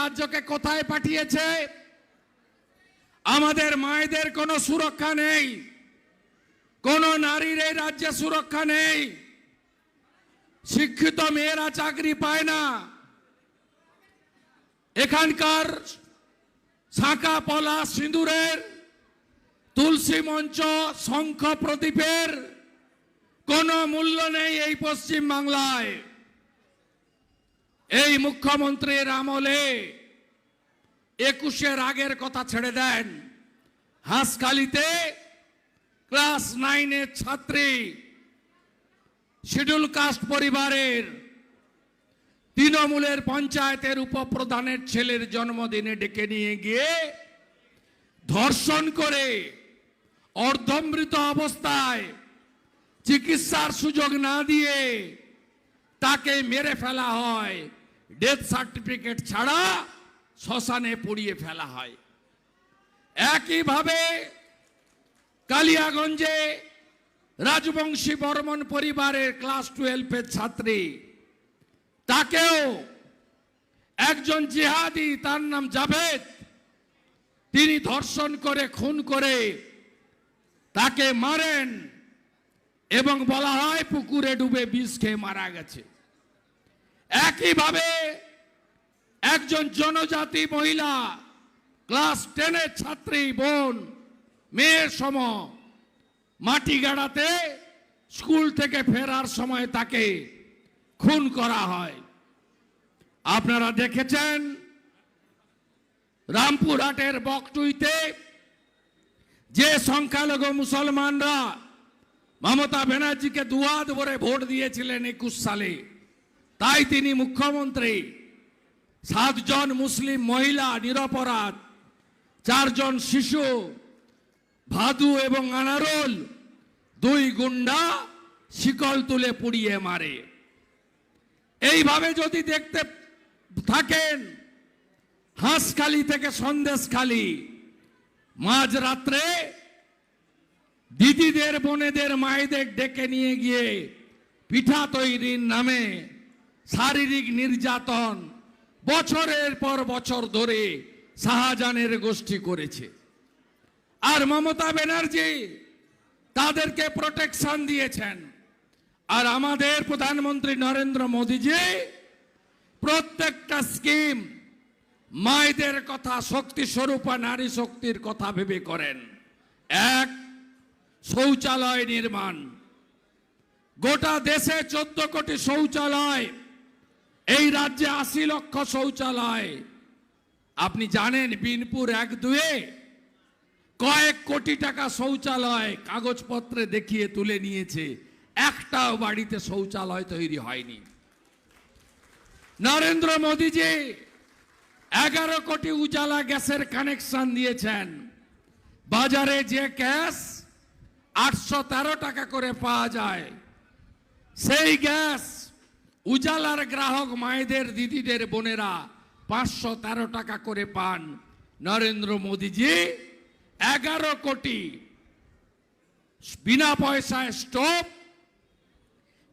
রাজ্যকে কোথায় পাঠিয়েছে? আমাদের মায়েদের কোনো সুরক্ষা নেই। কোন নারীর এই রাজ্যে সুরক্ষা নেই। শিক্ষিত মেয়েরা চাকরি পায় না। এখানকার শাঁখা পলা সিঁদুরের, তুলসী মঞ্চ শঙ্খ প্রদীপের কোনো মূল্য নেই এই পশ্চিম বাংলায় এই মুখ্যমন্ত্রীর আমলে একুশের আগের কথা ছেড়ে দেন। হাঁসখালিতে ক্লাস নাইনের ছাত্রী শিডিউল কাস্ট পরিবারের তৃণমূলের পঞ্চায়েতের উপপ্রধানের ছেলের জন্মদিনে ডেকে নিয়ে গিয়ে ধর্ষণ করে অর্ধমৃত অবস্থায় চিকিৎসার সুযোগ না দিয়ে তাকে মেরে ফেলা হয়। ডেথ সার্টিফিকেট ছাড়া শ্মশানে পুড়িয়ে ফেলা হয়। একইভাবে কালিয়াগঞ্জে রাজবংশী বর্মন পরিবারের ক্লাস টুয়েলভের ছাত্রী, তাকেও একজন জিহাদি, তার নাম জাভেদ, তিনি ধর্ষণ করে, খুন করে তাকে মারেন এবং বলা হয় পুকুরে ডুবে বিষ খেয়ে মারা গেছে। একইভাবে একজন জনজাতি মহিলা, ক্লাস টেনের ছাত্রী, বোন মেয়ের সম মাটি গাড়াতে স্কুল থেকে ফেরার সময় তাকে খুন করা হয়। আপনারা দেখেছেন রামপুরহাটের বকটুইতে যে সংখ্যালঘু মুসলমানরা মমতা ব্যানার্জিকে দুয়াদ ভরে ভোট দিয়েছিলেন একুশ সালে। তাই তিনি মুখ্যমন্ত্রী। সাতজন মুসলিম মহিলা নিরপরাধ, চারজন শিশু, ভাদু এবং আনারুল, দুই গুন্ডা শিকল তুলে পুড়িয়ে মারে। এইভাবে যদি দেখতে থাকেন, হাঁসখালি থেকে সন্দেশখালি, মাঝ রাত্রে দিদিদের, বোনেদের, মায়েদের ডেকে নিয়ে গিয়ে পিঠা তৈরির নামে শারীরিক নির্যাতন বছরের পর বছর ধরে শাহজাহানের গোষ্ঠী করেছে। আর মমতা ব্যানার্জি তাদেরকে প্রোটেকশন দিয়েছেন। আর আমাদের প্রধানমন্ত্রী নরেন্দ্র মোদীজি প্রত্যেকটা স্কিম মায়েদের কথা, শক্তি স্বরূপা নারী শক্তির কথা ভেবে করেন। এক, শৌচালয় নির্মাণ। গোটা দেশে চোদ্দ কোটি শৌচালয় এই রাজ্যে আশি লক্ষ শৌচালয়। আপনি জানেন বিনপুর এক দুয়ে কয়েক কোটি টাকা শৌচালয় কাগজপত্রে দেখিয়ে তুলে নিয়েছে। একটাও বাড়িতে শৌচালয় তৈরি হয়নি। নরেন্দ্র মোদীজি এগারো কোটি উজালা গ্যাসের কানেকশন দিয়েছেন। বাজারে যে গ্যাস আটশো তেরো টাকা করে পাওয়া যায়, সেই গ্যাস উজালার গ্রাহক মায়েদের, দিদিদের, বোনেরা পাঁচশো তেরো টাকা করে পান। নরেন্দ্র মোদীজি, এগারো কোটি বিনা পয়সায় স্টোভ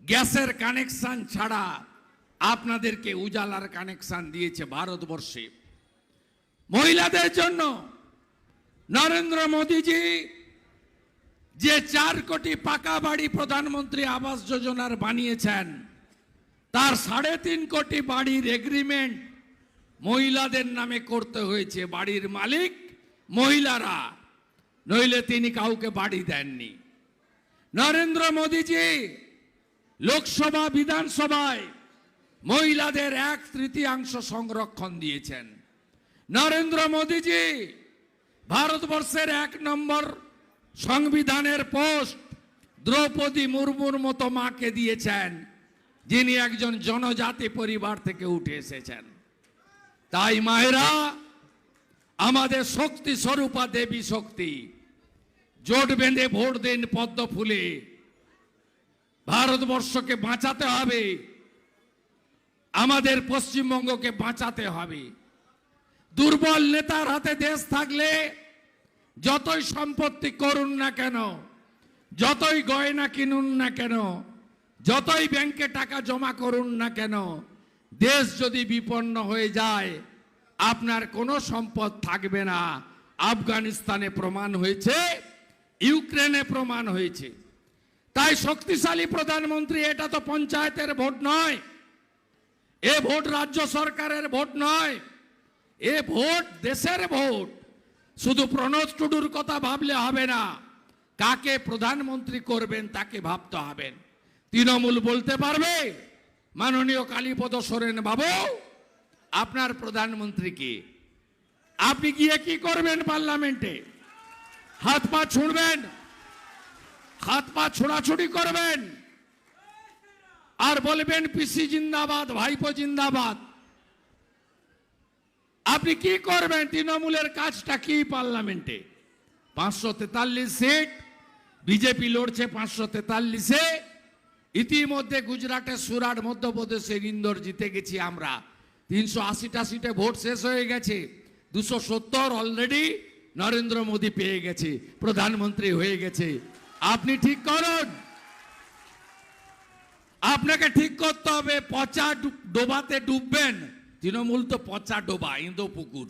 গ্যাসের কানেকশন ছাড়া আপনাদেরকে উজালার কানেকশন দিয়েছে ভারতবর্ষে। মহিলাদের জন্য নরেন্দ্র মোদীজি যে চার কোটি পাকা বাড়ি প্রধানমন্ত্রী আবাস যোজনার বানিয়েছেন তার সাড়ে তিন কোটি বাড়ির এগ্রিমেন্ট মহিলাদের নামে করতে হয়েছে। বাড়ির মালিক মহিলারা। নইলে তিনি কাউকে বাড়ি দেননি। নরেন্দ্র মোদীজি লোকসভা, বিধানসভায় মহিলাদের এক তৃতীয়াংশ সংরক্ষণ দিয়েছেন। নরেন্দ্র মোদীজি ভারতবর্ষের এক নম্বর সংবিধানের পোস্ট দ্রৌপদী মুর্মুর মতো মাকে দিয়েছেন। যিনি একজন জনজাতি পরিবার থেকে উঠে এসেছেন। তাই মায়েরা, আমাদের শক্তি স্বরূপা দেবী শক্তি, জোট বেঁধে ভোট দিন পদ্ম ফুলে ভারতবর্ষকে বাঁচাতে হবে, আমাদের পশ্চিমবঙ্গকে বাঁচাতে হবে। দুর্বল নেতার হাতে দেশ থাকলে যতই সম্পত্তি করুন না কেন, যতই গয়না কিনুন না কেন যতই ব্যাংকে টাকা জমা করুন না কেন, দেশ যদি বিপন্ন হয়ে যায়, আপনার কোনো সম্পদ থাকবে না। আফগানিস্তানে প্রমাণ হয়েছে, ইউক্রেনে প্রমাণ হয়েছে। তাই শক্তিশালী প্রধানমন্ত্রী, এটা তো পঞ্চায়েতের ভোট নয়, এ ভোট রাজ্য সরকারের ভোট নয়, এ ভোট দেশের ভোট। শুধু প্রণব টুডুর কথা ভাবলে হবে না, কাকে প্রধানমন্ত্রী করবেন তাকে ভাবতে হবেন তৃণমূল বলতে পারবে? মাননীয় কালীপদ সোরেন বাবু, আপনার প্রধানমন্ত্রী কি? আপনি গিয়ে কি করবেন পার্লামেন্টে? হাত পা ছুঁড়বেন? হাত পা ছোড়াছুড়ি করবেন? আর বলবেন পিসি জিন্দাবাদ, ভাইপো জিন্দাবাদ। আপনি কি করবেন? তৃণমূলের কাজটা কি পার্লামেন্টে? পাঁচশো তেতাল্লিশ সিট, বিজেপি লড়ছে পাঁচশো তেতাল্লিশে ইতিমধ্যে গুজরাটের সুরাট মধ্যপ্রদেশের ইন্দোর জিতে গেছি আমরা। তিনশো আশিটা সিটে ভোট শেষ হয়ে গেছে। দুশো সত্তর অলরেডি নরেন্দ্র মোদী পেয়ে গেছে, প্রধানমন্ত্রী হয়ে গেছে। আপনি ঠিক করুন। আপনাকে ঠিক করতে হবে, পচা ডোবাতে ডুববেন। তৃণমূল তো পচা ডোবা, ইন্দো পুকুর।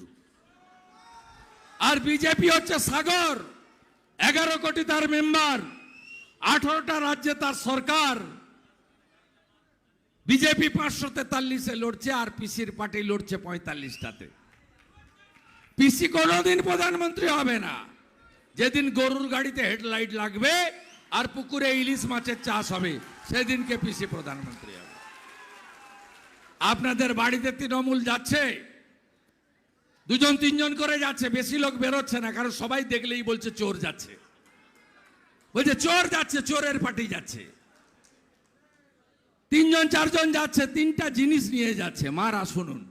আর বিজেপি হচ্ছে সাগর। এগারো কোটি তার মেম্বার আঠারোটা রাজ্যে তার সরকার। বিজেপি পাঁচশো তেতাল্লিশে লড়ছে, আর পিসির পার্টি লড়ছে পঁয়তাল্লিশটাতে। পিসি কোনোদিন প্রধানমন্ত্রী হবে না। যেদিন গরুর গাড়িতে হেডলাইট লাগবে, আর পুকুরে ইলিশ মাছের চাষ হবে, সেদিনকে পিসি প্রধানমন্ত্রী হবে। আপনাদের বাড়িতে তৃণমূল যাচ্ছে, দুজন তিনজন করে যাচ্ছে, বেশি লোক বেরোচ্ছে না, কারণ সবাই দেখলেই বলছে চোর যাচ্ছে। বলছে, চোর যাচ্ছে, চোরের পার্টি যাচ্ছে। তিনজন, চারজন যাচ্ছে, তিনটা জিনিস নিয়ে যাচ্ছে। মারা, শুনুন,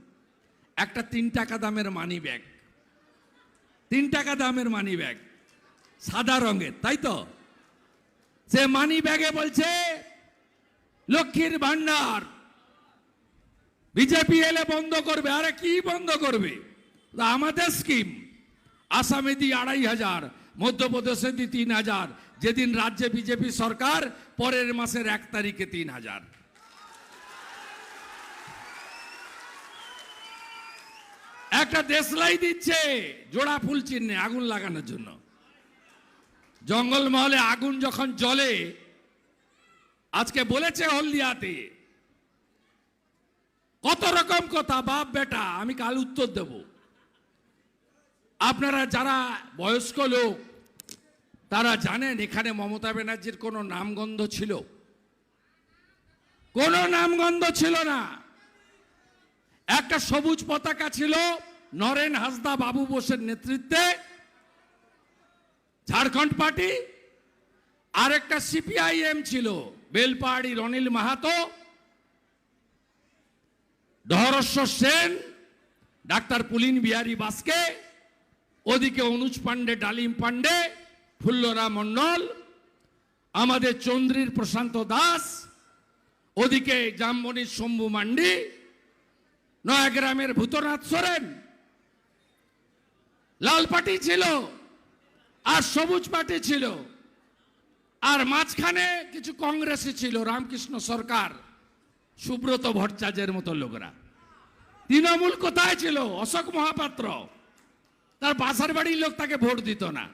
একটা তিন টাকা দামের মানি ব্যাগ তিন টাকা দামের মানি ব্যাগ সাদা রঙের, তাই তো? সে মানি ব্যাগে বলছে, লক্ষ্মীর ভান্ডার, বিজেপি এলে বন্ধ করবে। আরে কি বন্ধ করবে? আমাদের স্কিম আসামে দি আড়াই হাজার, মধ্যপ্রদেশে দি তিন হাজার যেদিন রাজ্যে বিজেপি সরকার, পরের মাসের এক তারিখে তিন হাজার। একটা দেশলাই দিচ্ছে, জোড়া ফুল চিহ্নে আগুন লাগানোর জন্য। জঙ্গলমহলে আগুন যখন জ্বলে, আজকে বলেছে হলদিয়াতে, কত রকম কথা, বাপ বেটা, আমি কাল উত্তর দেব। আপনারা যারা বয়স্ক লোক তারা জানেন, এখানে মমতা ব্যানার্জির কোনো নামগন্ধ ছিল? কোনো নামগন্ধ ছিল না। একটা সবুজ পতাকা ছিল নরেন হাসদা বাবু বোসের নেতৃত্বে, ঝাড়খণ্ড পার্টি, আর একটা সিপিআইএম ছিল, বেলপাহাড়ি রনিল মাহাতো ধরেশ্বর সেন, ডাক্তার পুলিন বিহারী বাসকে, ওদিকে অনুজ পান্ডে ডালিম পান্ডে ফুল্লরা মণ্ডল আমাদের চন্দ্রীর প্রশান্ত দাস, ওদিকে জামবনির শম্ভু মান্ডি, নয়াগ্রামের ভূতনাথ সোরেন লাল পার্টি ছিল আর সবুজ পার্টি ছিল, আর মাঝখানে কিছু কংগ্রেসই ছিল, রামকৃষ্ণ সরকার, সুব্রত ভট্টাচার্যের মতো লোকরা। তৃণমূল কোথায় ছিল? অশোক মহাপাত্র। তার বাসার বাড়ির লোক তাকে ভোট দিত না।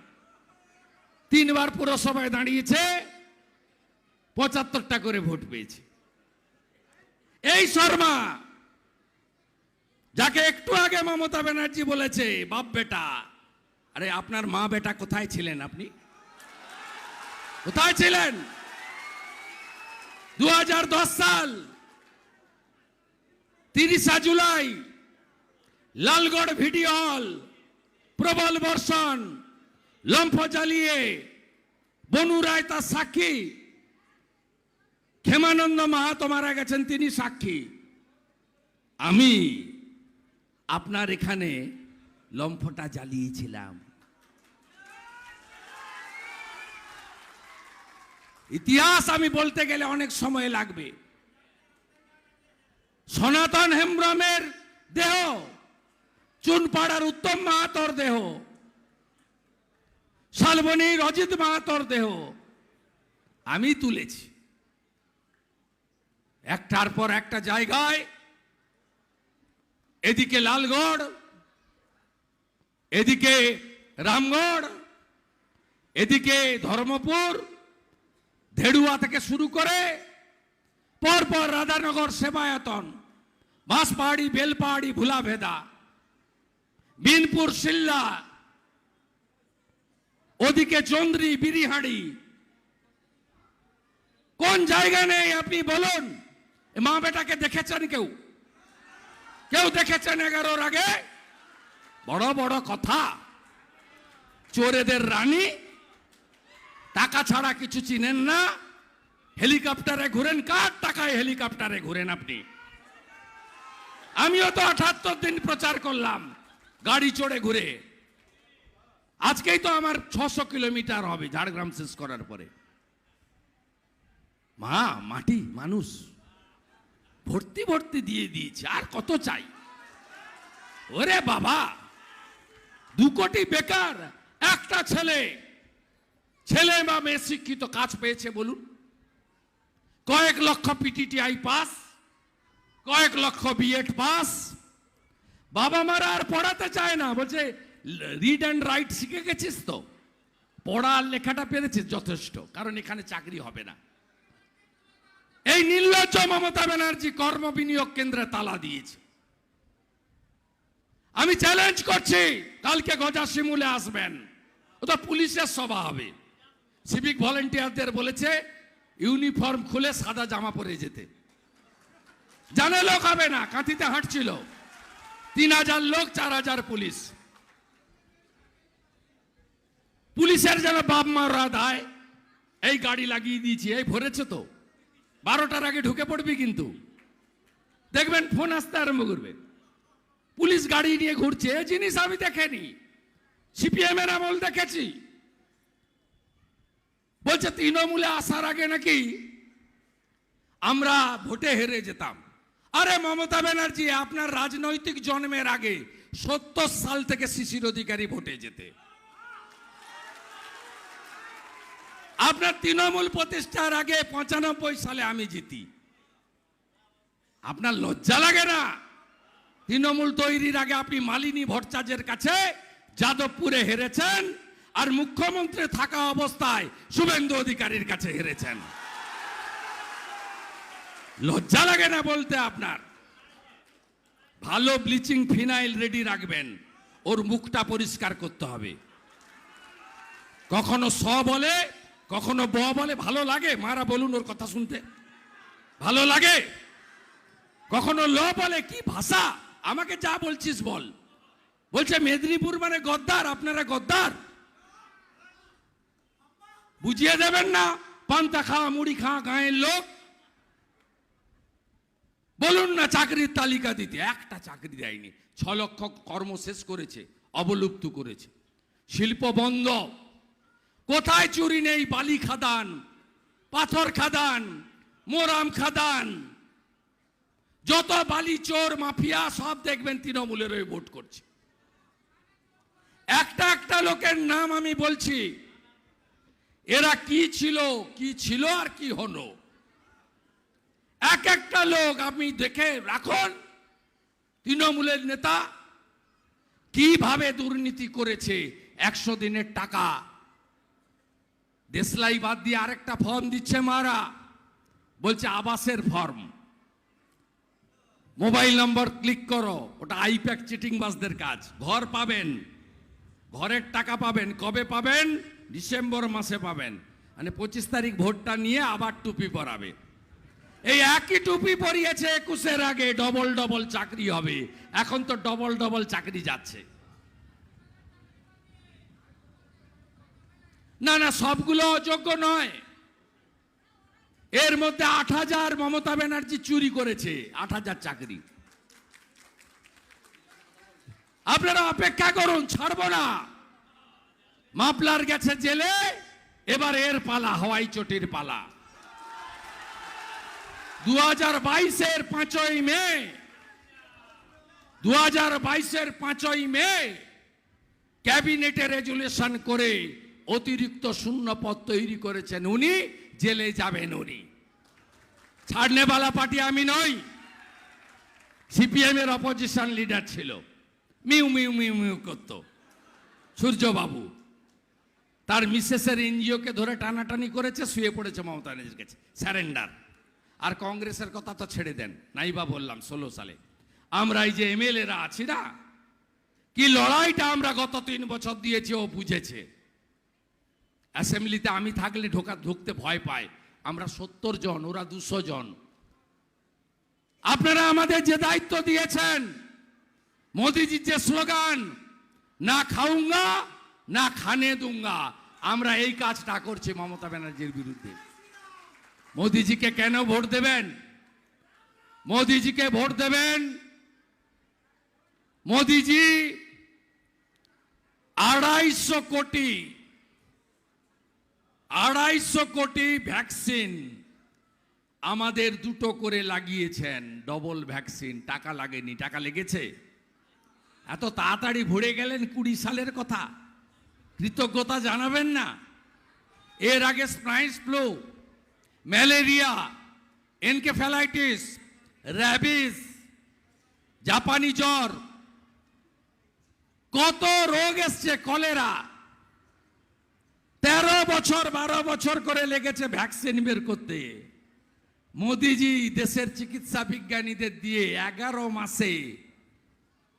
তিনবার পুরসভায় দাঁড়িয়েছে, পঁচাত্তরটা করে ভোট পেয়েছে। এই শর্মা, যাকে একটু আগে মমতা ব্যানার্জি বলেছে, বাপ বেটা, আরে আপনার মা বেটা কোথায় ছিলেন আপনি? কোথায় ছিলেন? দু হাজার দশ সাল, তিরিশা জুলাই, লালগড় ভিডিও হল, প্রবল বর্ষণ। লম্ফ জ্বালিয়ে বনু রায় তার সাক্ষী। ক্ষেমানন্দ মাহাতো মারা গেছেন, তিনি সাক্ষী। আমি আপনার এখানে লম্ফটা জ্বালিয়েছিলাম। ইতিহাস আমি বলতে গেলে অনেক সময় লাগবে। সনাতন হেমব্রমের দেহ, চুনপাড়ার উত্তম মাহাতর দেহ শালবনির অজিত মাহাতর দেহ। আমি তুলেছি। একটার পর একটা জায়গায়, এদিকে লালগড়, এদিকে রামগড়, এদিকে ধর্মপুর, ধেড়ুয়া থেকে শুরু করে পরপর রাধানগর সেবায়তন বাঁশপাহাড়ি বেলপাহাড়ি ভুলাভেদা বিনপুর সিল্লা ওদিকে চন্দ্রি বিরিহাড়ি কোন জায়গা নেই আপনি বলুন। মা বেটাকে দেখেছেন কেউ? কেউ দেখেছেন এগারোর আগে? বড় বড় কথা। চোরেদের রানী, টাকা ছাড়া কিছু চিনেন না। হেলিকপ্টারে ঘুরেন, কার টাকায় হেলিকপ্টারে ঘুরেন আপনি? আমিও তো আঠাত্তর দিন প্রচার করলাম, গাড়ি চড়ে ঘুরে। আজকেই তো আমার ছশো কিলোমিটার হবে ঝাড়গ্রাম শেষ করার পরে। মা, মাটি, মানুষ। ভর্তি ভর্তি দিয়ে দিয়েছে, আর কত চাই? ওরে বাবা, দু কোটি বেকার, একটা ছেলে। ছেলে বা মেয়ে শিক্ষিত কাজ পেয়েছে, বলুন। কয়েক লক্ষ পিটিটিআই পাস কয়েক লক্ষ বিএড পাস বাবা মারা আর পড়াতে চায় না, বলছে রিড অ্যান্ড রাইট শিখে গেছিস তো? পড়া লেখাটা পেরেছিস যথেষ্ট, কারণ এখানে চাকরি হবে না। এই নির্লজ্জ মমতা ব্যানার্জি কর্ম বিনিয়োগ কেন্দ্রে তালা দিয়েছে। আমি চ্যালেঞ্জ করছি, কালকে গজা শিমুলে আসবেন। ওটা পুলিশের সভা হবে। সিভিক ভলেন্টিয়ারদের বলেছে ইউনিফর্ম খুলে সাদা জামা পরে যেতে। জানে লোক হবে না, কাঁথিতে হাঁটছিল। তিন হাজার লোক, চার হাজার পুলিশ। পুলিশের যেন বাপ মারা দায় এই গাড়ি লাগিয়ে দিয়েছি, এই ভরেছে তো। বারোটার আগে ঢুকে পড়বি কিন্তু। দেখবেন ফোন আসতে আরম্ভ করবে। পুলিশ গাড়ি নিয়ে ঘুরছে জিনিস আমি দেখেনি। সিপিএম এর আমল দেখেছি। বলছে, তৃণমূলে আসার আগে নাকি আমরা ভোটে হেরে যেতাম। আরে মমতা ব্যানার্জি, আপনার রাজনৈতিক জন্মের আগে সত্তর সাল থেকে শিশির অধিকারী ভোটে যেতে। আপনার তৃণমূল প্রতিষ্ঠার আগে পঁচানব্বই সালে আমি জিতি। আপনার লজ্জা লাগে না? তৃণমূল তৈরির আগে আপনি মালিনী ভট্টাচার্যের কাছে যাদবপুরে হেরেছেন আর মুখ্যমন্ত্রী থাকা অবস্থায় শুভেন্দু অধিকারীর কাছে হেরেছেন। লজ্জা লাগে না বলতে আপনার? ভালো ব্লিচিং ফিনাইল রেডি রাখবেন, ওর মুখটা পরিষ্কার করতে হবে। কখনো স বলে কখনো ব বলে ভালো লাগে? মারা বলুন ওর কথা শুনতে। ভালো লাগে? কখনো ল বলে, কি ভাষা? আমাকে যা বলছিস বল। বলছে, মেদিনীপুর মানে গদ্দার, আপনারা গদ্দার? বুঝিয়ে দেবেন না, পান্তা খাওয়া, মুড়ি খাওয়া, গাঁয়ের লোক। বলুন না চাকরির তালিকা দিতে। একটা চাকরি দেয়নি, ছ লক্ষ কর্ম শেষ করেছে, অবলুপ্ত করেছে। শিল্প বন্ধ। কোথায় চুরি নেই বালি খাদান, পাথর খাদান, মোরাম খাদান? যত বালি, চোর, মাফিয়া সব দেখবেন তৃণমূলের ওই ভোট করছে। একটা একটা লোকের নাম আমি বলছি, এরা কি ছিল কি ছিল আর কি হলো? এক একটা লোক আপনি দেখে রাখুন, তৃণমূলের নেতা কীভাবে দুর্নীতি করেছে, একশো দিনের টাকা দেশলাই বাদ দিয়ে আরেকটা ফর্ম দিচ্ছে মারা। বলছে আবাসের ফর্ম মোবাইল নম্বর ক্লিক করো, ওটা আইপ্যাক চিটিং বাসদের কাজ। ঘর পাবেন, ঘরের টাকা পাবেন, কবে পাবেন? ডিসেম্বর মাসে পাবেন। মানে পঁচিশ তারিখ ভোটটা নিয়ে আবার টুপি পরাবে। এই একই টুপি পরিয়েছে একুশের আগে ডবল ডবল চাকরি হবে। এখন তো ডবল ডবল চাকরি যাচ্ছে। না না, সবগুলো অযোগ্য নয়। এর মধ্যে আট হাজার মমতা ব্যানার্জি চুরি করেছে, আট হাজার চাকরি। আপনারা অপেক্ষা করুন, ছাড়বো না। মাপলার গেছে জেলে, এবার এর পালা, হওয়াই চটির পালা। দু হাজার বাইশের পাঁচই মে দু হাজার বাইশের পাঁচই মে, ক্যাবিনেটে রেজুলেশন করে অতিরিক্ত শূন্য পদ তৈরি করেছেন উনি, জেলে যাবেন উনি। ছাড়নেওয়ালা পার্টি আমি নই। সিপিএম এর অপোজিশন লিডার ছিল। মিউ মিউ মিউ মিউ করতো। সূর্যবাবু, তার মিসেসের এনজিওকে ধরে টানাটানি করেছে, শুয়ে পড়েছে, মমতা ব্যানার্জির কাছে স্যারেন্ডার। আর কংগ্রেসের কথা তো ছেড়ে দেন। নাইবা বললাম, ষোলো সালে। আমরা এই যে এমএলএরা আছি না, কি লড়াইটা আমরা গত তিন বছর দিয়েছি, ও বুঝেছে। অ্যাসেম্বলিতে আমি থাকলে ঢোকা, ঢুকতে ভয় পায়। আমরা সত্তর জন, ওরা দুশো জন। আপনারা আমাদের যে দায়িত্ব দিয়েছেন, মোদিজির যে স্লোগান, না খাউঙ্গা না খানে দুঙ্গা। আমরা এই কাজটা করছি মমতা ব্যানার্জির বিরুদ্ধে। মোদিজিকে কেন ভোট দেবেন? মোদিজিকে ভোট দেবেন? মোদিজি আড়াইশো কোটি আড়াইশো কোটি ভ্যাকসিন আমাদের দুটো করে লাগিয়েছেন, ডবল ভ্যাকসিন। টাকা লাগেনি, টাকা লেগেছে? এত তাড়াতাড়ি ভরে গেলেন কুড়ি সালের কথা। কৃতজ্ঞতা জানাবেন না। এর আগে স্প্রাইস ফ্লু, ম্যালেরিয়া, এনকেফ্যালাইটিস, র্যাবিস, জাপানি জ্বর, কত রোগ এসছে, কলেরা। তেরো বছর, বারো বছর করে লেগেছে ভ্যাকসিন বের করতে। মোদিজি দেশের চিকিৎসা বিজ্ঞানীদের দিয়ে এগারো মাসে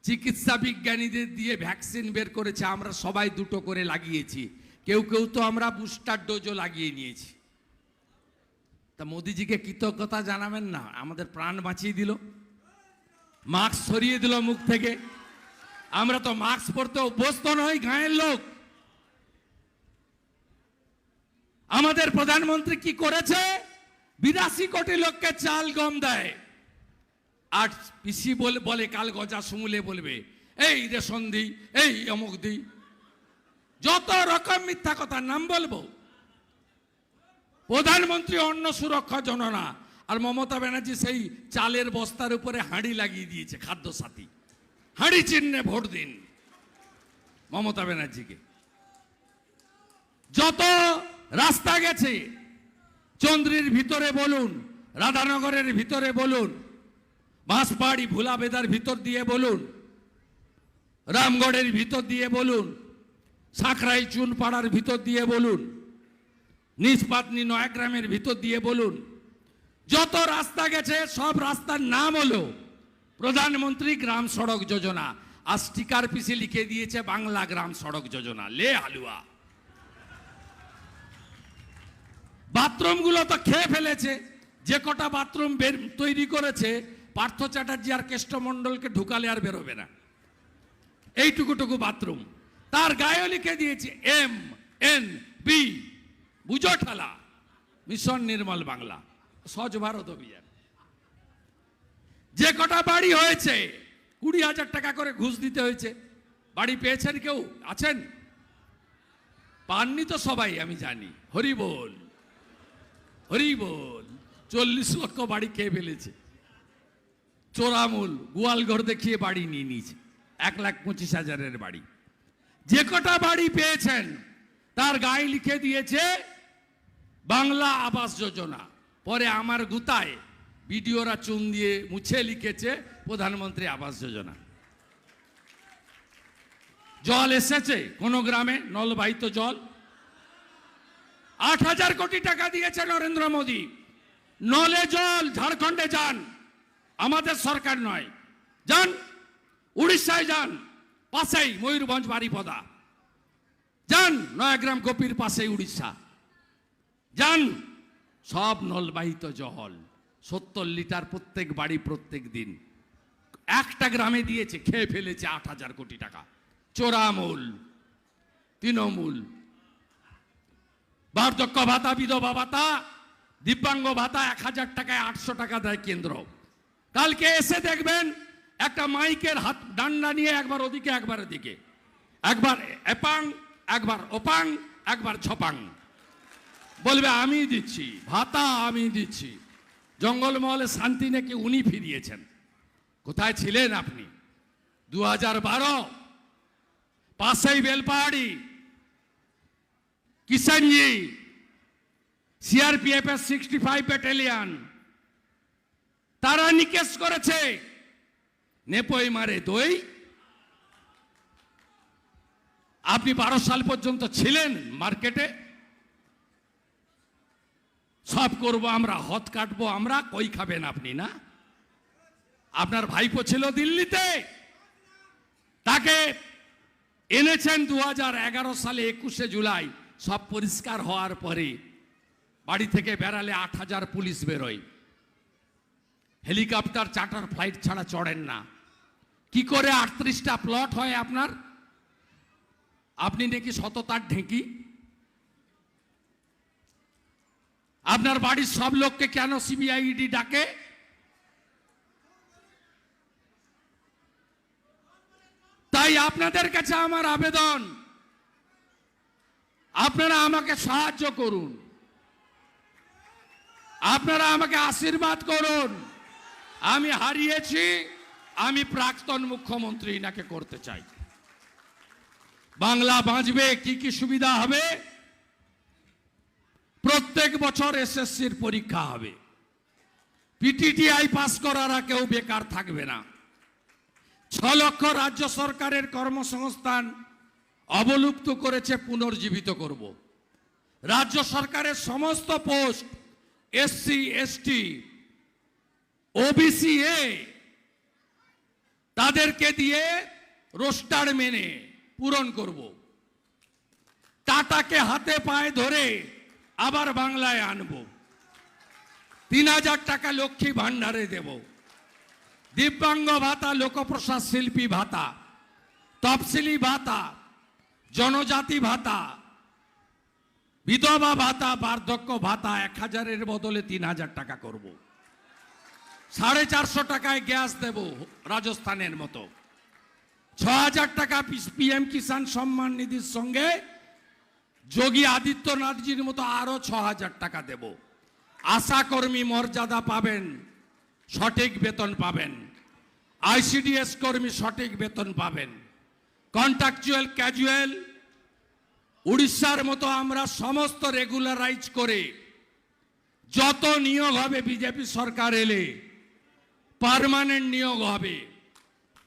চিকিৎসা বিজ্ঞানীদের দিয়ে ভ্যাকসিন বের করেছে, আমরা সবাই দুটো করে লাগিয়েছি। কেউ কেউ তো আমরা বুস্টার ডোজও লাগিয়ে নিয়েছি। তা মোদিজিকে কৃতজ্ঞতা জানাবেন না, আমাদের প্রাণ বাঁচিয়ে দিল। মাস্ক সরিয়ে দিল মুখ থেকে। আমরা তো মাস্ক পরতে অভ্যস্ত নই, গাঁয়ের লোক। আমাদের প্রধানমন্ত্রী কি করেছে? বিরাশি কোটি লোককে চাল গম দেয়। আর পিসি বলে কাল গজা সুমুলে বলবে, এই রেশন দিই এই অমুক দিই যত রকম মিথ্যা কথার নাম বলব। প্রধানমন্ত্রী অন্ন সুরক্ষা জননা আর মমতা ব্যানার্জি সেই চালের বস্তার উপরে হাঁড়ি লাগিয়ে দিয়েছে, খাদ্য সাথী। হাঁড়ি চিহ্নে ভোট দিন মমতা ব্যানার্জিকে। যত রাস্তা গেছে। চন্দ্রির ভিতরে বলুন, রাধানগরের ভিতরে বলুন বাঁশপাড়ি ভুলাবেদার ভিতর দিয়ে বলুন, রামগড়ের ভিতর দিয়ে বলুন সাঁকরাই চুনপাড়ার ভিতর দিয়ে বলুন, নিষ্পাতনি নয়াগ্রামের ভিতর দিয়ে বলুন, যত রাস্তা গেছে, সব রাস্তার নাম হলো প্রধানমন্ত্রী গ্রাম সড়ক যোজনা। আর স্টিকার পিসে লিখে দিয়েছে বাংলা গ্রাম সড়ক যোজনা। লে হালুয়া। বাথরুমগুলো তো খেয়ে ফেলেছে। যে কটা বাথরুম বের তৈরি করেছে, পার্থ চ্যাটার্জি আর কেষ্টমণ্ডলকে ঢুকালে আর বেরোবে না। এইটুকুটুকু বাথরুম। তার গায়ে লিখে দিয়েছে, এম, এন, বি। বুঝো ঠেলা। মিশন নির্মল বাংলা। স্বচ্ছ ভারত অভিযান। যে কটা বাড়ি হয়েছে, কুড়ি হাজার টাকা করে ঘুষ দিতে হয়েছে। বাড়ি পেয়েছেন কেউ? আছেন? পাননি তো সবাই, আমি জানি। হরি বল হরি বল, চল্লিশ লক্ষ বাড়ি খেয়ে ফেলেছে। চোরামূল, গোয়ালঘর দেখিয়ে বাড়ি নিয়ে নিয়েছে, এক লাখ পঁচিশ হাজারের বাড়ি। যে কটা বাড়ি পেয়েছেন, তার গায়ে লিখে দিয়েছে, বাংলা আবাস যোজনা। পরে আমার গুতায় বিডিওরা চুন দিয়ে মুছে লিখেছে প্রধানমন্ত্রী আবাস যোজনা। জল এসেছে কোন গ্রামে, নলবাহিত জল। আট হাজার কোটি টাকা দিয়েছে নরেন্দ্র মোদী। নলে জল, ঝাড়খণ্ডে যান। আমাদের সরকার নয়। যান, উড়িষ্যায় যান। পাশেই ময়ূরভঞ্জ বাড়িপদা যান, নয়াগ্রাম গোপীর পাশেই উড়িষ্যা। যান, সব নলবাহিত জল। সত্তর লিটার প্রত্যেক বাড়ি প্রত্যেক দিন। একটা গ্রামে দিয়েছে, খেয়ে ফেলেছে আট হাজার কোটি টাকা। চোরামূল, তৃণমূল। বার্ধক্য ভাতা, বিধবা ভাতা, দিব্যাঙ্গ ভাতা এক হাজার টাকায় আটশো টাকা দেয় কেন্দ্র। কালকে এসে দেখবেন একটা মাইকের হাত ডান্ডা নিয়ে একবার ওদিকে একবার ওদিকে একবার এপাং, একবার ওপাং, একবার ছপাং। বলবে, আমি দিচ্ছি, ভাতা আমি দিচ্ছি। জঙ্গলমহলে শান্তি নাকি উনি ফিরিয়েছেন? কোথায় ছিলেন আপনি? দু হাজার বারো, পাশেই বেলপাহাড়ি। কিষানজি সিআরপিএফ এর সিক্সটি ফাইভ ব্যাটালিয়ান তারা নিকেশ করেছে। নেপই মারে দই। আপনি বারো সাল পর্যন্ত ছিলেন মার্কেটে। সব করব আমরা হত কাটবো আমরা, কই খাবেন আপনি না? আপনার ভাইপো ছিল দিল্লিতে। তাকে এনেছেন দু হাজার এগারো সালে একুশে জুলাই। সব পরিষ্কার হওয়ার পরে বাড়ি থেকে বেড়ালে আট হাজার পুলিশ বেরোয়। হেলিকপ্টার, চার্টার ফ্লাইট ছাড়া চড়েন না। কি করে আটত্রিশটা প্লট হয় আপনার? আপনি নাকি সততার ঢেঁকি? আপনার বাড়ির সব লোককে কেন সিবিআইডি ডাকে? তাই আপনাদের কাছে আমার আবেদন। আপনারা আমাকে সাহায্য করুন। আপনারা আমাকে আশীর্বাদ করুন। আমি হারিয়েছি, আমি প্রাক্তন মুখ্যমন্ত্রী নাকে করতে চাই। বাংলা বাঁচবে, কি কি সুবিধা হবে? প্রত্যেক বছর এসএসসির পরীক্ষা হবে। পিটিটিআই পাস করারা কেউ বেকার থাকবে না। ছ লক্ষ রাজ্য সরকারের কর্মসংস্থান অবলুপ্ত করেছে, পুনর্জীবিত করব। রাজ্য সরকারের সমস্ত পোস্ট এসসি এসটি ওবিসি এ তাদেরকে দিয়ে রোস্টার মেনে পূরণ করব। টাটাকে হাতে পায়ে ধরে আবার বাংলায় আনব। তিন হাজার টাকা লক্ষ্মী ভাণ্ডারে দেব। দিব্যাঙ্গ ভাতা, লোকপ্রসাদ শিল্পী ভাতা, তফসিলি ভাতা জনজাতি ভাতা, বিধবা ভাতা, বার্ধক্য ভাতা এক হাজারের বদলে তিন হাজার টাকা করব। সাড়ে চারশো টাকায় গ্যাস দেব রাজস্থানের মতো। ছ হাজার টাকা পিএম কিষাণ সম্মান নিধির সঙ্গে যোগী আদিত্যনাথজির মতো আরও ছ হাজার টাকা দেব। আশা কর্মী মর্যাদা পাবেন, সঠিক বেতন পাবেন। আইসিডিএস কর্মী সঠিক বেতন পাবেন। কন্ট্রাকচুয়াল ক্যাজুয়াল উড়িষ্যার মতো আমরা সমস্ত রেগুলারাইজ করে যত নিয়োগ হবে বিজেপি সরকার এলে পার্মানেন্ট নিয়োগ হবে।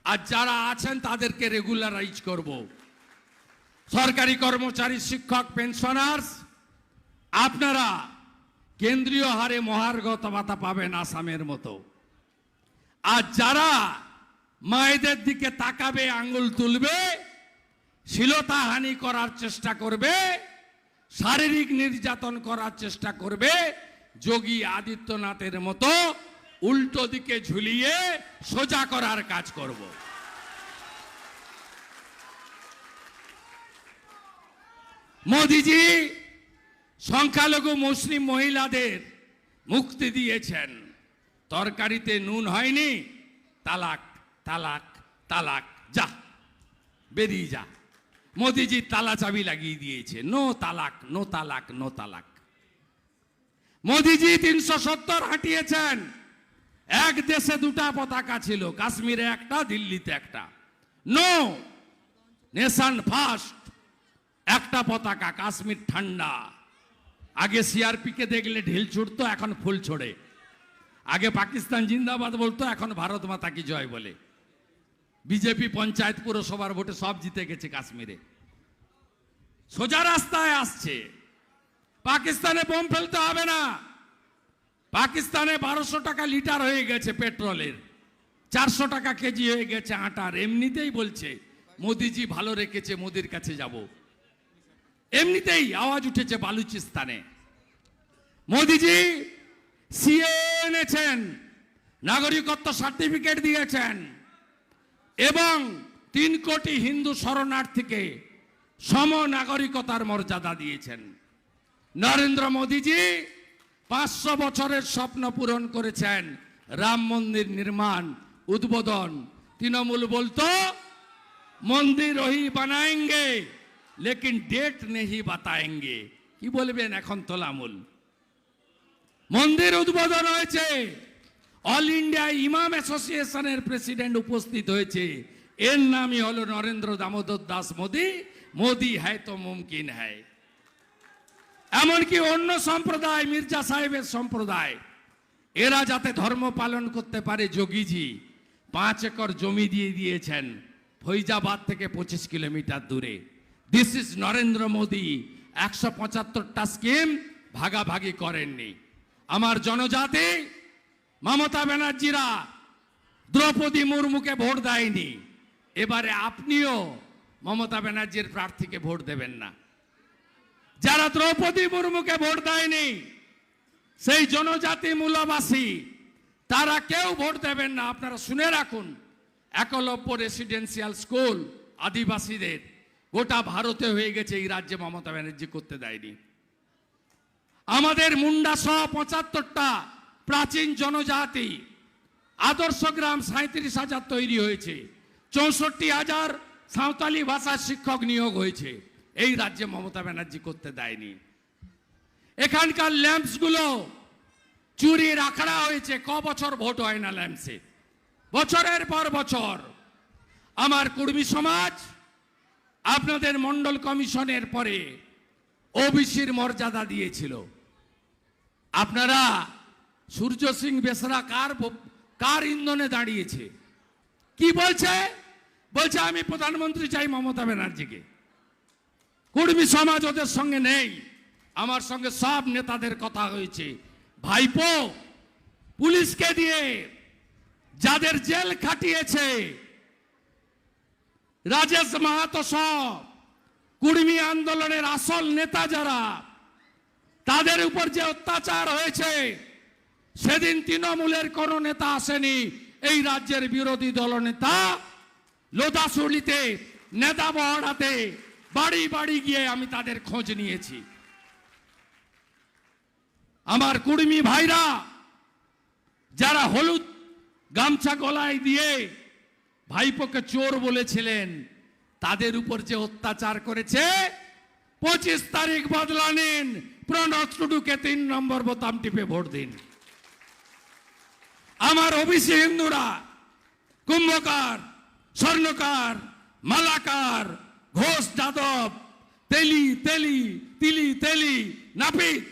আর যারা আছেন তাদেরকে রেগুলারাইজ করব। সরকারি কর্মচারী, শিক্ষক পেনশনার্স আপনারা কেন্দ্রীয় হারে মহার্গত ভাতা পাবেন আসামের মতো। আর যারা মায়েদের দিকে তাকাবে আঙ্গুল তুলবে, শিলতাহানি করার চেষ্টা করবে, শারীরিক নির্যাতন করার চেষ্টা করবে, যোগী আদিত্যনাথের মতো উল্টো দিকে ঝুলিয়ে সোজা করার কাজ করব। মোদিজি সংখ্যালঘু মুসলিম মহিলাদের মুক্তি দিয়েছেন। তরকারিতে নুন হয়নি, তালাক। তালাক তালাক, যা। বেরিয়ে যা। মোদিজি তালা চাবি লাগিয়ে দিয়েছে। নো তালাক নো তালাক নো তালাক। মোদিজি তিনশো সত্তর হাঁটিয়েছেন। এক দেশে দুটা পতাকা ছিল। কাশ্মীরে একটা, দিল্লিতে একটা। নো, নেশন ফার্স্ট একটা পতাকা, কাশ্মীর ঠান্ডা। আগে সিআরপি কে দেখলে ঢিল ছুটতো, এখন ফুল ছোড়ে। আগে পাকিস্তান জিন্দাবাদ বলতো, এখন ভারত মাতা কি জয় বলে। বিজেপি পঞ্চায়েত পুরসভার ভোটে সব জিতে গেছে কাশ্মীরে। সোজা রাস্তায় আসছে। পাকিস্তানে বোম ফেলতে হবে না। পাকিস্তানে বারোশো টাকা লিটার হয়ে গেছে পেট্রোলের। চারশো টাকা কেজি হয়ে গেছে আটার। এমনিতেই বলছে, মোদিজি ভালো রেখেছে, মোদির কাছে যাব। এমনিতেই আওয়াজ উঠেছে বালুচিস্তানে। মোদিজি সিএ এনেছেন নাগরিকত্ব সার্টিফিকেট দিয়েছেন। এবং তিন কোটি হিন্দু শরণার্থীকে সম নাগরিকতার মর্যাদা দিয়েছেন। নরেন্দ্র মোদীজি পাঁচশো বছরের স্বপ্ন পূরণ করেছেন। রাম মন্দির নির্মাণ, উদ্বোধন। তৃণমূল বলতো, মন্দির ওহি বানায়েঙ্গে, লেকিন ডেট নেহি বাতায়েঙ্গে। কি বলবেন এখন তোলামূল? মন্দির উদ্বোধন হয়েছে। অল ইন্ডিয়া ইমাম অ্যাসোসিয়েশনের প্রেসিডেন্ট উপস্থিত হয়েছে। এর নামই হলো নরেন্দ্র দামোদর দাস মোদি। মোদি হ্যায় তো মুমকিন হ্যায়। এমনকি অন্য সম্প্রদায়, মির্জা সাহেবের সম্প্রদায়, এরা যাতে ধর্ম পালন করতে পারে, যোগীজি পাঁচ একর জমি দিয়ে দিয়েছেন, ফৈজাবাদ থেকে পঁচিশ কিলোমিটার দূরে। দিস ইজ নরেন্দ্র মোদী, একশো পঁচাত্তরটা স্কিম ভাগাভাগি করেননি। আমার জনজাতি মমতা ব্যানার্জিরা দ্রৌপদী মুর্মুকে ভোট দেয়নি। এবারে আপনিও মমতা ব্যানার্জির প্রার্থীকে ভোট দেবেন না। যারা দ্রৌপদী মুর্মুকে ভোট দেয়নি, সেই জনজাতি মূলবাসী, তারা কেউ ভোট দেবেন না। আপনারা শুনে রাখুন, একলব্য রেসিডেন্সিয়াল স্কুল আদিবাসীদের গোটা ভারতে হয়ে গেছে, এই রাজ্যে মমতা ব্যানার্জি করতে দেয়নি। আমাদের মুন্ডা সহ পঁচাত্তরটা প্রাচীন জনজাতি, আদর্শ গ্রাম সাঁত্রিশ হাজার তৈরি হয়েছে। চৌষট্টি হাজার সাঁওতালি ভাষার শিক্ষক নিয়োগ হয়েছে। এই রাজ্যে মমতা ব্যানার্জি করতে দেয়নি। এখানকার ল্যাম্পসগুলো চুরি রাখড়া হয়েছে। ক বছর ভোট হয় না ল্যাম্পসে? বছরের পর বছর। আমার কুর্মী সমাজ, আপনাদের মন্ডল কমিশনের পরে ওবিসির মর্যাদা দিয়েছিল। আপনারা সূর্য সিং বেসরা কার কার ইন্ধনে দাঁড়িয়েছে? কি বলছে? বলছে, আমি প্রধানমন্ত্রী চাই মমতা ব্যানার্জিকে। কুর্মী সমাজ ওদের সঙ্গে নেই। আমার সঙ্গে সব নেতাদের কথা হয়েছে। ভাইপো, পুলিশকে দিয়ে যাদের জেল খাটিয়েছে, রাজেশ মাহাতো সব কুর্মী আন্দোলনের আসল নেতা যারা, তাদের উপর যে অত্যাচার হয়েছে সেদিন তৃণমূলের কোন নেতা আসেনি, এই রাজ্যের বিরোধী দলনেতা লোদাসুলিতে, নেতা বহড়াতে বাড়ি বাড়ি গিয়ে আমি তাদের খোঁজ নিয়েছি। আমার কুর্মী ভাইরা, যারা হলুদ গামছা গলায় দিয়ে ভাইপোকে চোর বলেছিলেন, তাদের উপর যে অত্যাচার করেছে, পঁচিশ তারিখ বদলা নিন প্রণব টুডুকে তিন নম্বর বোতাম টিপে ভোট দিন। আমার ওবিসি হিন্দুরা, কুম্ভকার, স্বর্ণকার, মালাকার, ঘোষ যাদব, তেলি তেলি, তিলি, তেলি, নাপিত।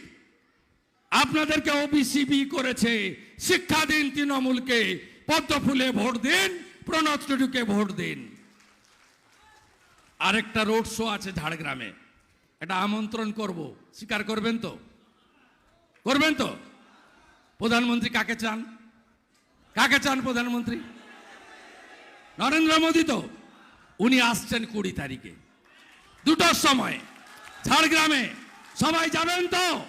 আপনাদেরকে ওবিসি বি করেছে, শিক্ষা দিন তৃণমূলকে, পদ্ম ফুলে ভোট দিন প্রণব টুডুকে ভোট দিন। আরেকটা রোড শো আছে ঝাড়গ্রামে, এটা আমন্ত্রণ করব, স্বীকার করবেন তো? করবেন তো? প্রধানমন্ত্রী কাকে চান? কাকে চান প্রধানমন্ত্রী? নরেন্দ্র মোদী তো। উনি আসছেন কুড়ি তারিখে। দুটোর সময়। ঝাড়গ্রামে। সবাই যাবেন তো?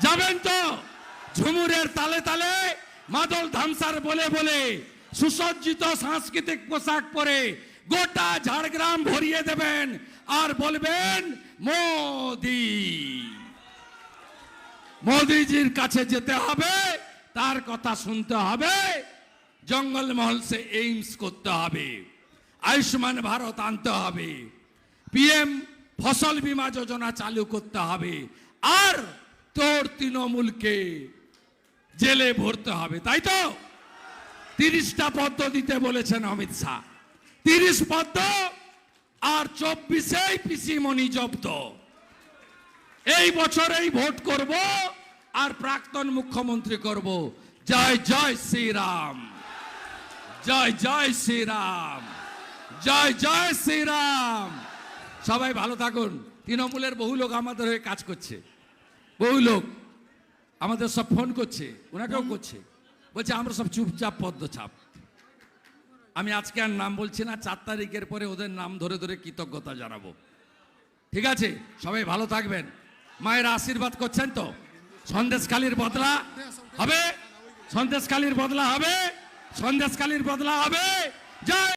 যাবেন তো? ঝুমুরের তালে তালে মাদল ধামসার বলে বলে সুসজ্জিত সাংস্কৃতিক পোশাক পরে গোটা ঝাড়গ্রাম ভরিয়ে দেবেন আর বলবেন, মোদি। মোদিজির কাছে যেতে হবে। তার কথা শুনতে হবে। জঙ্গলমহল সে এইমস করতে হবে। আয়ুষ্মান ভারত আনতে হবে। পিএম ফসল বীমা যোজনা চালু করতে হবে। আর তোর তৃণমূলকে জেলে ভরতে হবে, তাই তো? তিরিশটা পদ্ম দিতে বলেছেন অমিত শাহ। তিরিশ পদ্ম আর চব্বিশেই পিসিমণি জব্দ। এই বছরেই ভোট করব। আর প্রাক্তন মুখ্যমন্ত্রী করব। জয় জয় শ্রীরাম। জয় জয় শ্রীরাম। জয় জয় শ্রীরাম। সবাই ভালো থাকুন। তৃণমূলের বহু লোক আমাদের হয়ে কাজ করছে। বহু লোক আমাদের সব ফোন করছে, ওনাকেও করছে। বলছে, আমরা সব চুপচাপ পদ্ম ছাপ আমি আজকে আর নাম বলছি না, চার তারিখের পরে ওদের নাম ধরে ধরে কৃতজ্ঞতা জানাব। ঠিক আছে? সবাই ভালো থাকবেন। মায়ের আশীর্বাদ করছেন তো? সন্দেশকালীর বদলা হবে। সন্দেশকালীর বদলা হবে। সন্দেশকালীর বদলা হবে। জয়।